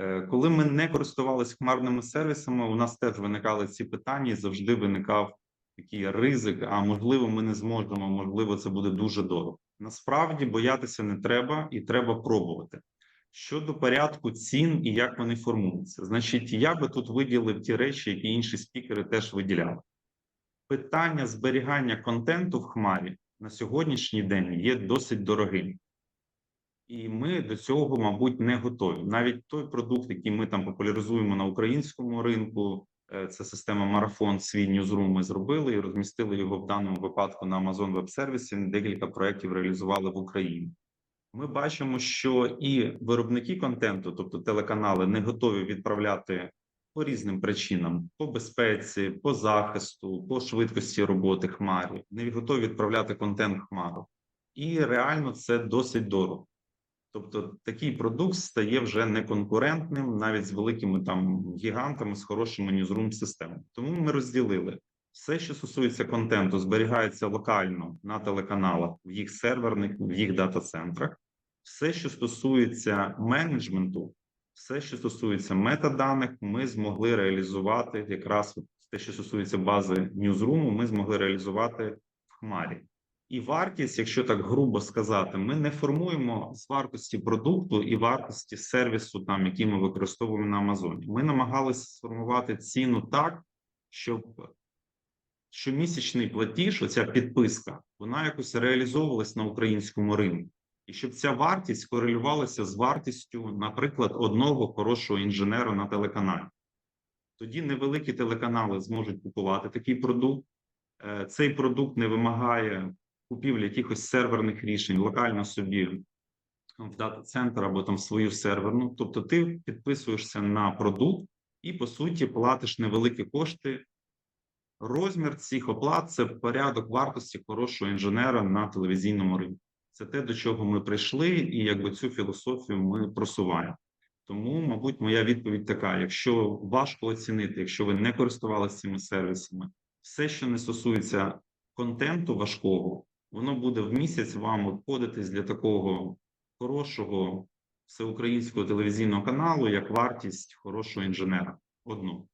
Е, Коли ми не користувалися хмарними сервісами, у нас теж виникали ці питання, і завжди виникав такий ризик. А можливо, ми не зможемо, можливо, це буде дуже дорого. Насправді боятися не треба і треба пробувати. Щодо порядку цін і як вони формуються, значить, я би тут виділив ті речі, які інші спікери теж виділяли. Питання зберігання контенту в хмарі на сьогоднішній день є досить дорогим. І ми до цього, мабуть, не готові. Навіть той продукт, який ми там популяризуємо на українському ринку, е, це система Марафон, свій ньюзрум ми зробили і розмістили його в даному випадку на Amazon Web Service. Декілька проєктів реалізували в Україні. Ми бачимо, що і виробники контенту, тобто телеканали, не готові відправляти по різним причинам: по безпеці, по захисту, по швидкості роботи хмарі, не готові відправляти контент хмару. І реально це досить дорого. Тобто такий продукт стає вже неконкурентним навіть з великими там гігантами з хорошими ньюзрум системами. Тому ми розділили все, що стосується контенту, зберігається локально на телеканалах, в їх серверних, в їх дата-центрах. Все, що стосується менеджменту, все, що стосується метаданих, ми змогли реалізувати якраз те, що стосується бази ньюзруму, ми змогли реалізувати в хмарі. І вартість, якщо так грубо сказати, ми не формуємо з вартості продукту і вартості сервісу, там який ми використовуємо на Амазоні. Ми намагалися сформувати ціну так, щоб щомісячний платіж, оця підписка, вона якось реалізовувалась на українському ринку, і щоб ця вартість корелювалася з вартістю, наприклад, одного хорошого інженера на телеканалі. Тоді невеликі телеканали зможуть купувати такий продукт. Е, Цей продукт не вимагає купівлі якихось серверних рішень локально собі в дата-центр або там свою серверну. Тобто, ти підписуєшся на продукт і по суті платиш невеликі кошти. Розмір цих оплат це порядок вартості хорошого інженера на телевізійному ринку. Це те, до чого ми прийшли, і якби цю філософію ми просуваємо. Тому, мабуть, моя відповідь така: якщо важко оцінити, якщо ви не користувалися цими сервісами, все, що не стосується контенту важкого, воно буде в місяць вам обходитись для такого хорошого всеукраїнського телевізійного каналу, як вартість хорошого інженера. Одну.